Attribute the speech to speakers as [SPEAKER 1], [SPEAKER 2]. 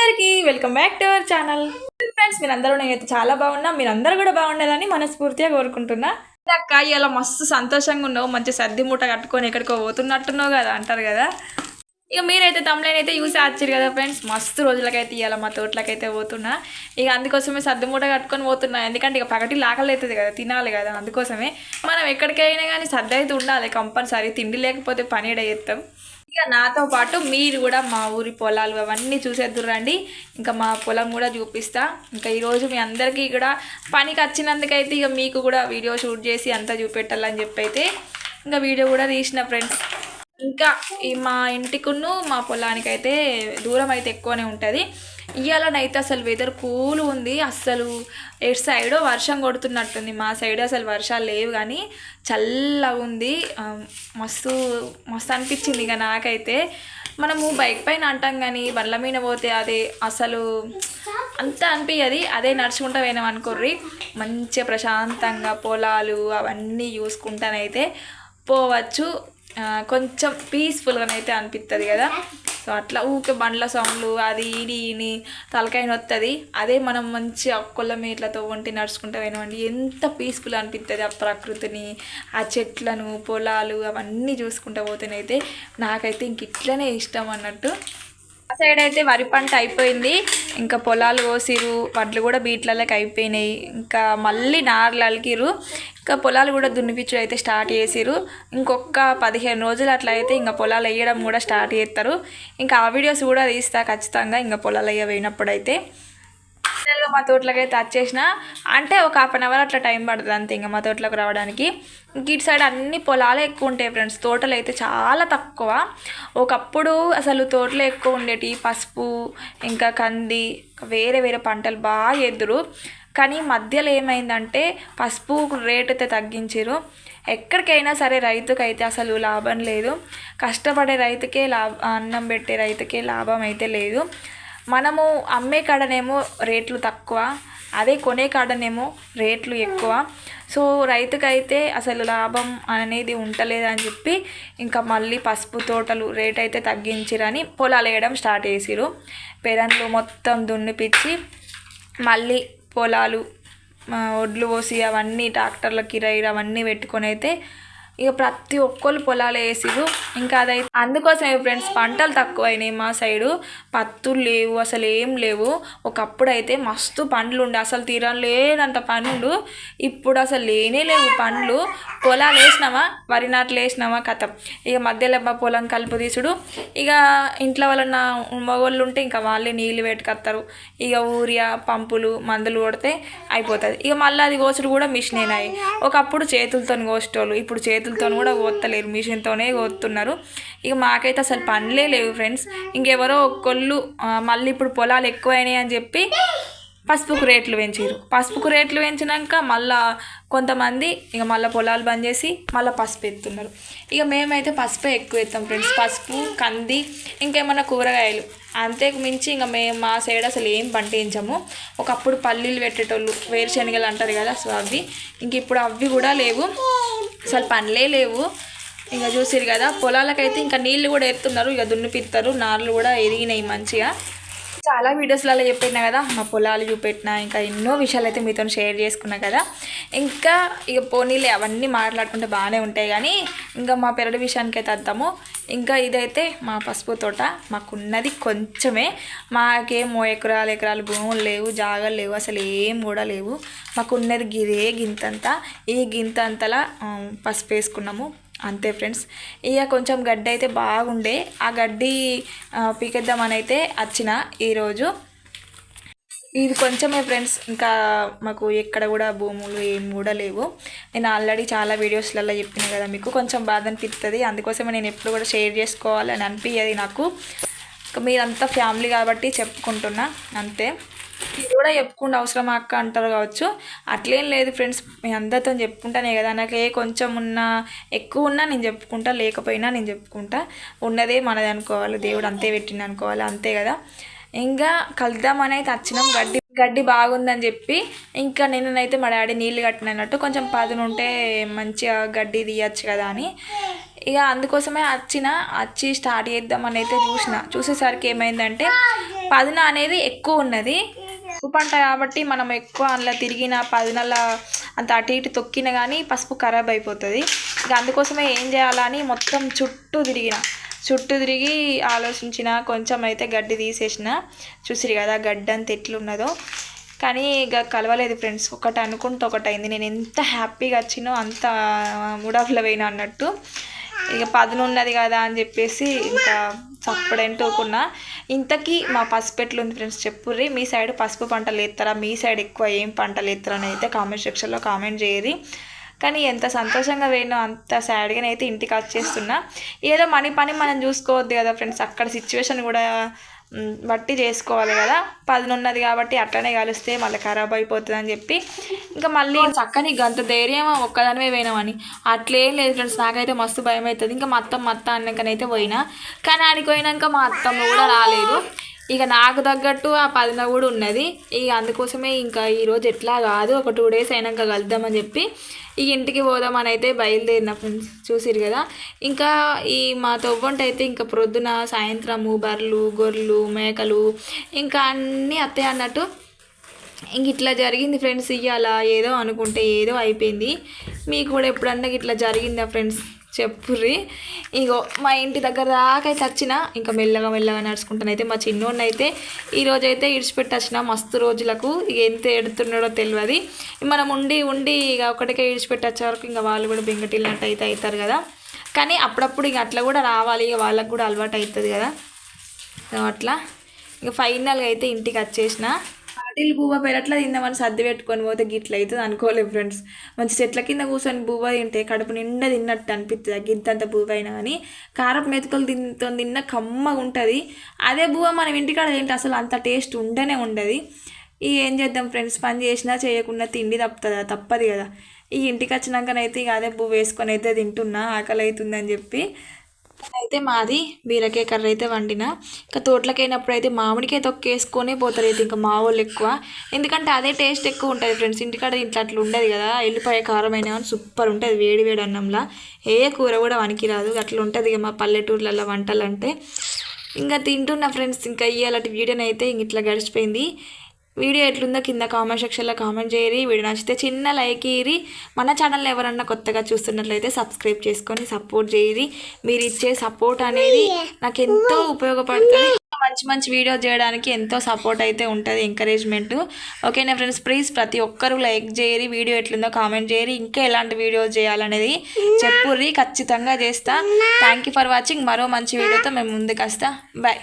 [SPEAKER 1] అందరికీ welcome back to our channel. Friends మీరందరూ నేనైతే చాలా బాగున్నా. మీరందరూ కూడా బాగుండాలని మనస్ఫూర్తిగా కోరుకుంటున్నా. అక్క ఇలా మస్తు సంతోషంగా ఉన్నావు. మంచి సర్ది మూట కట్టుకొని ఎక్కడికో పోతున్నట్టున్నావు కదా అంటారు కదా. ఇక మీరైతే తమ్లైన్ అయితే యూస్ ఆశ్చర్య కదా ఫ్రెండ్స్ మస్తు రోజులకైతే ఇవాళ మా తోటలకైతే పోతున్నా. ఇక అందుకోసమే సర్ది మూట కట్టుకొని పోతున్నా. ఎందుకంటే ఇక పగటి ఆకలి అవుతుంది కదా తినాలి కదా అందుకోసమే. మనం ఎక్కడికైనా కానీ సర్ది అయితే ఉండాలి. కంపల్సరీ తిండి లేకపోతే పని చేస్తాం. ఇక నాతో పాటు మీరు కూడా మా ఊరి పొలాలు అవన్నీ చూసేద్దురు రండి ఇంకా మా పొలం కూడా చూపిస్తా. ఇంకా ఈరోజు మీ అందరికీ కూడా పనికి వచ్చినందుకైతే ఇక మీకు కూడా వీడియో షూట్ చేసి అంతా చూపెట్టాలని చెప్పి అయితే ఇంకా వీడియో కూడా తీసిన ఫ్రెండ్స్. ఇంకా ఈ మా ఇంటికును మా పొలానికి అయితే దూరం అయితే ఎక్కువనే ఉంటుంది. ఇవాళనైతే అసలు వెదర్ కూల్ ఉంది. అస్సలు ఎటు సైడ్ వర్షం కొడుతున్నట్టుంది. మా సైడ్ అసలు వర్షాలు లేవు కానీ చల్లగా ఉంది. మస్తు మస్తు అనిపించింది ఇక నాకైతే. మనము బైక్ పైన అంటాం కానీ బండ్ల మీద పోతే అదే అసలు అంత అనిపించదు అదే నడుచుకుంటా పోయినాం అనుకోర్రి. మంచిగా ప్రశాంతంగా పొలాలు అవన్నీ చూసుకుంటానైతే పోవచ్చు. కొంచెం పీస్ఫుల్గానైతే అనిపిస్తుంది కదా? సో అట్లా ఊకే బండ్ల సౌండ్లు అది ఇది ఇని తలకాయ నొత్తది. అదే మనం మంచి కొల్ల మేట్లతో ఒంటి నడుచుకుంటూ పోయినామండి. ఎంత పీస్ఫుల్ అనిపిస్తుంది ఆ ప్రకృతిని ఆ చెట్లను పొలాలు అవన్నీ చూసుకుంటూ పోతేనైతే నాకైతే ఇంక ఇట్లనే ఇష్టం అన్నట్టు. ఆ సైడ్ అయితే వరి పంట అయిపోయింది. ఇంకా పొలాలు కోసిరు వడ్లు కూడా బీట్లలోకి అయిపోయినాయి. ఇంకా మళ్ళీ నార్లు అలికిరు ఇంకా పొలాలు కూడా దున్నిపించడం అయితే స్టార్ట్ చేసిరు ఇంకొక పదిహేను రోజులు అట్లా అయితే ఇంకా పొలాలు వేయడం కూడా స్టార్ట్ చేస్తారు. ఇంకా ఆ వీడియోస్ కూడా తీస్తా ఖచ్చితంగా ఇంకా పొలాలు అయ్యే పోయినప్పుడు అయితే ఫైనల్గా మా తోటలోకి అయితే వచ్చేసిన అంటే ఒక హాఫ్ అన్ అవర్ అట్లా టైం పడుతుంది అంతే ఇంకా మా తోటలోకి రావడానికి. ఇంక ఇటు సైడ్ అన్ని పొలాలే ఎక్కువ ఉంటాయి ఫ్రెండ్స్ తోటలు అయితే చాలా తక్కువ. ఒకప్పుడు అసలు తోటలు ఎక్కువ ఉండేటి. పసుపు ఇంకా కంది వేరే వేరే పంటలు బాగా ఎదురు కానీ మధ్యలో ఏమైందంటే పసుపు రేట్ అయితే తగ్గించారు ఎక్కడికైనా సరే రైతుకైతే అసలు లాభం లేదు. కష్టపడే రైతుకే లాభ అన్నం పెట్టే రైతుకే లాభం అయితే లేదు. మనము అమ్మే కాడనేమో రేట్లు తక్కువ అదే కొనే కాడనేమో రేట్లు ఎక్కువ. సో రైతుకైతే అసలు లాభం అనేది ఉండలేదని చెప్పి ఇంకా మళ్ళీ పసుపు తోటలు రేట్ అయితే తగ్గించిరని పొలాలు వేయడం స్టార్ట్ చేసిరు పెరన్లు మొత్తం దున్నిపిచ్చి మళ్ళీ పొలాలు ఒడ్లు పోసి అవన్నీ ట్రాక్టర్ల కిరాయి అవన్నీ పెట్టుకొని అయితే ఇక ప్రతి ఒక్కళ్ళు పొలాలు వేసిరు ఇంకా అదైతే అందుకోసమే ఫ్రెండ్స్ పంటలు తక్కువైనాయి మా సైడు. పత్తులు లేవు అసలు ఏం లేవు. ఒకప్పుడు అయితే మస్తు పండ్లు ఉండే. అసలు తీరం లేనంత పండ్లు. ఇప్పుడు అసలు లేనే లేవు పండ్లు. పొలాలు వేసినామా? వరి నాట్లు వేసినామా? కథం. ఇక మధ్యలో మా పొలం కలుపు తీసుడు. ఇక ఇంట్లో వాళ్ళ మగవాళ్ళు ఉంటే ఇంకా వాళ్ళే నీళ్ళు పెట్టుకొస్తారు ఇక ఊరియా పంపులు మందులు కొడితే అయిపోతుంది. ఇక మళ్ళీ అది కోసుడు కూడా మిషన్ అయినాయి. ఒకప్పుడు చేతులతో కోసేటోళ్ళు ఇప్పుడు చేతులు చేతులతో కూడా కోత్తలేరు మిషన్తోనే కోస్తున్నారు ఇక మాకైతే అసలు పనులే లేవు ఫ్రెండ్స్. ఇంకెవరో ఒక్కళ్ళు మళ్ళీ ఇప్పుడు పొలాలు ఎక్కువైనాయి అని చెప్పి పసుపుకు రేట్లు పెంచారు పసుపుకు రేట్లు పెంచినాక మళ్ళా కొంతమంది ఇక మళ్ళీ పొలాలు బంద్ చేసి మళ్ళీ పసుపు ఎత్తున్నారు. ఇక మేమైతే పసుపే ఎక్కువ ఎత్తాం ఫ్రెండ్స్. పసుపు కంది ఇంకేమన్నా కూరగాయలు. అంతేకు మించి ఇంకా మేము మా సైడ్ అసలు ఏం పండించము ఒకప్పుడు పల్లీలు పెట్టేటోళ్ళు వేరుశనగలు అంటారు కదా సో అవి. ఇంక ఇప్పుడు అవి కూడా లేవు. అసలు పనులే లేవు. ఇంకా చూసిరు కదా పొలాలకైతే ఇంకా నీళ్ళు కూడా ఎత్తున్నారు ఇక దున్నిపిస్తారు నార్లు కూడా ఎదిగినాయి మంచిగా. చాలా వీడియోస్లలో చెప్పినా కదా మా పొలాలు చూపెట్టిన ఇంకా ఎన్నో విషయాలు అయితే మీతో షేర్ చేసుకున్నా కదా. ఇంకా ఇక పోనీలే అవన్నీ మాట్లాడుకుంటే బాగానే ఉంటాయి కానీ ఇంకా మా పెరడు విషయానికి అయితే వద్దాము ఇంకా ఇదైతే మా పసుపు తోట మాకున్నది కొంచెమే. మాకేమో ఎకరాలు ఎకరాలు భూములు లేవు జాగాలు లేవు అసలు ఏం కూడా లేవు. మాకున్నది గిదే గింతంతా. ఈ గింతంతలా పసుపు వేసుకున్నాము. అంతే ఫ్రెండ్స్. ఇక కొంచెం గడ్డి అయితే బాగుండే. ఆ గడ్డి పీకేద్దామని అయితే వచ్చిన ఈరోజు. ఇది కొంచెమే ఫ్రెండ్స్ ఇంకా మాకు ఎక్కడ కూడా భూములు ఏం కూడా లేవు. నేను ఆల్రెడీ చాలా వీడియోస్లలో చెప్పిన కదా మీకు కొంచెం బాధ అనిపిస్తుంది అందుకోసమే నేను ఎప్పుడు కూడా షేర్ చేసుకోవాలని అనిపించదు అనిపించేది నాకు మీరంతా ఫ్యామిలీ కాబట్టి చెప్పుకుంటున్నా అంతే. ఇది కూడా చెప్పుకుంటే అవసరం అక్క అంటారు కావచ్చు. అట్లేం లేదు ఫ్రెండ్స్ మీ అందరితో చెప్పుకుంటానే కదా. నాకు ఏ కొంచెం ఉన్నా ఎక్కువ ఉన్నా నేను చెప్పుకుంటా లేకపోయినా నేను చెప్పుకుంటా. ఉన్నదే మనది అనుకోవాలి దేవుడు అంతే పెట్టింది అనుకోవాలి అంతే కదా. ఇంకా కలుద్దామని అయితే వచ్చినాం. గడ్డి గడ్డి బాగుందని చెప్పి ఇంకా నిన్ననైతే మా డాడీ నీళ్ళు కట్టినట్టు కొంచెం పదును ఉంటే మంచిగా గడ్డి తీయచ్చు కదా అని. ఇక అందుకోసమే వచ్చిన వచ్చి స్టార్ట్ చేద్దామని అయితే చూసిన. చూసేసరికి ఏమైందంటే పదున అనేది ఎక్కువ ఉన్నది. ఉప్పు పంట కాబట్టి మనం ఎక్కువ అందులో తిరిగిన నెలల అంత అటు ఇటు తొక్కిన కానీ పసుపు ఖరాబ్ అయిపోతుంది. ఇక అందుకోసమే ఏం చేయాలని మొత్తం చుట్టూ తిరిగిన. చుట్టూ తిరిగి ఆలోచించిన కొంచెం అయితే గడ్డి తీసేసిన. చూసిరు కదా గడ్డి అంత ఎట్లున్నదో. కానీ ఇక కలవలేదు ఫ్రెండ్స్. ఒకటి అనుకుంటే ఒకటి అయింది. నేను ఎంత హ్యాపీగా వచ్చినో అంత మూడాఫ్లో పోయినా అన్నట్టు. ఇక పదును ఉన్నది కదా అని చెప్పేసి ఇంకా చప్పుడంటుకున్నా. ఇంతకీ మా పసుపు ఎట్లుంది ఫ్రెండ్స్ చెప్పుర్రి. మీ సైడ్ పసుపు పంటలు వేస్తారా మీ సైడ్ ఎక్కువ ఏం పంటలు వేస్తారా అని అయితే కామెంట్ సెక్షన్లో కామెంట్ చేయరి కానీ ఎంత సంతోషంగా పోయినో అంత సాడ్గా అయితే ఇంటికి వచ్చేస్తున్నా. ఏదో మనీ పని మనం చూసుకోవద్దు కదా ఫ్రెండ్స్. అక్కడ సిచ్యువేషన్ కూడా బట్టి చేసుకోవాలి కదా. పదినున్నది కాబట్టి అట్లనే కలిస్తే మళ్ళీ ఖరాబ్ అయిపోతుంది అని చెప్పి. ఇంకా మళ్ళీ చక్కని గంత ధైర్యం ఒక్కదానివే పోయినామని అట్లేం లేదు ఫ్రెండ్స్ నాకైతే మస్తు భయం అవుతుంది ఇంకా మా అత్తమ్మ అత్త అన్నాకనైతే పోయినా. కానీ ఆడికి పోయినాక మా అత్తమ్మ కూడా రాలేదు. ఇక నాకు తగ్గట్టు ఆ పదిన కూడా ఉన్నది. ఇక అందుకోసమే ఇంకా ఈరోజు ఎట్లా కాదు ఒక టూ డేస్ అయినాక కలుద్దామని చెప్పి ఈ ఇంటికి పోదామని అయితే బయలుదేరిన ఫ్రెండ్స్ చూసిరు కదా. ఇంకా ఈ మా తొవ్వంట అయితే ఇంకా ప్రొద్దున సాయంత్రము బర్రెలు గొర్రెలు మేకలు ఇంకా అన్నీ అత్తయ్య అన్నట్టు ఇంక ఇట్లా జరిగింది ఫ్రెండ్స్ ఇవాళ ఏదో అనుకుంటే ఏదో అయిపోయింది. మీకు కూడా ఎప్పుడన్నా ఇట్లా జరిగిందా ఫ్రెండ్స్ చెప్పుర్రి. ఇగో మా ఇంటి దగ్గర దాకా అయితే వచ్చిన ఇంకా మెల్లగా మెల్లగా నడుచుకుంటాను అయితే మా చిన్నోడిని అయితే ఈరోజు అయితే ఇడిచిపెట్టి వచ్చిన మస్తు రోజులకు ఇక ఎంత ఎడుతున్నాడో తెలియదు మనం ఉండి ఉండి ఇక ఒకటికే ఇడిచిపెట్టి వచ్చే వరకు ఇంకా వాళ్ళు కూడా బెంగటిల్లినట్టు అయితే అవుతారు కదా. కానీ అప్పుడప్పుడు ఇక అట్లా కూడా రావాలి ఇక వాళ్ళకు కూడా అలవాటు అవుతుంది కదా. సో అట్లా. ఇక ఫైనల్గా అయితే ఇంటికి వచ్చేసిన. పాటిల్ బువ్వ పెరట్లా తిందామని సర్ది పెట్టుకొని పోతే గిట్ల అవుతుంది అనుకోలేదు ఫ్రెండ్స్ మంచి చెట్ల కింద కూర్చొని బువ్వ తింటే కడుపు నిండా తిన్నట్టు అనిపిస్తుంది ఆ గింతంత బువ్వ అయినా కానీ కారపు మెతుకలు తింతో తిన్న కమ్మగా ఉంటుంది. అదే బువ్వ మనం ఇంటికాడ తింటే అసలు అంత టేస్ట్ ఉండనే ఉండదు. ఇక ఏం చేద్దాం ఫ్రెండ్స్ పని చేసినా చేయకుండా తిండి తప్పుతుందా తప్పదు కదా. ఈ ఇంటికి వచ్చినాకనైతే ఇక అదే బువ్వ వేసుకొని అయితే తింటున్నా ఆకలి అవుతుందని చెప్పి అయితే మాది బీరకాయ కర్ర అయితే వండిన. ఇంకా తోటలకైనప్పుడు అయితే మామిడికాయ తొక్కేసుకొని పోతారు అయితే ఇంకా మా వాళ్ళు ఎక్కువ. ఎందుకంటే అదే టేస్ట్ ఎక్కువ ఉంటుంది ఫ్రెండ్స్. ఇంటికాడ ఇంట్లో అట్లా ఉండదు కదా. ఎల్లిపాయ కారం అయినా కానీ సూపర్ ఉంటుంది వేడి వేడి అన్నంలా. ఏ కూర కూడా వనికిరాదు అట్లా ఉంటుంది ఇక మా పల్లెటూర్లలో వంటలు అంటే ఇంకా తింటున్న ఫ్రెండ్స్. ఇంకా ఇవి వీడియోని అయితే ఇంక ఇట్లా గడిచిపోయింది. వీడియో ఎట్లుందో కింద కామెంట్ సెక్షన్లో కామెంట్ చేయరి వీడియో నచ్చితే చిన్న లైక్ ఇయ్యి మన ఛానల్ ఎవరన్నా కొత్తగా చూస్తున్నట్లయితే సబ్స్క్రైబ్ చేసుకొని సపోర్ట్ చేయరి మీరు ఇచ్చే సపోర్ట్ అనేది నాకు ఎంతో ఉపయోగపడుతుంది. మంచి మంచి వీడియో చేయడానికి ఎంతో సపోర్ట్ అయితే ఉంటుంది ఎంకరేజ్మెంట్. ఓకేనా ఫ్రెండ్స్? ప్లీజ్ ప్రతి ఒక్కరూ లైక్ చేయరి వీడియో ఎట్లుందో కామెంట్ చేయరి ఇంకా ఎలాంటి వీడియోస్ చేయాలనేది చెప్పుర్రి. ఖచ్చితంగా చేస్తా. థ్యాంక్ యూ ఫర్ వాచింగ్ మరో మంచి వీడియోతో మేము ముందుకు వస్తా. బాయ్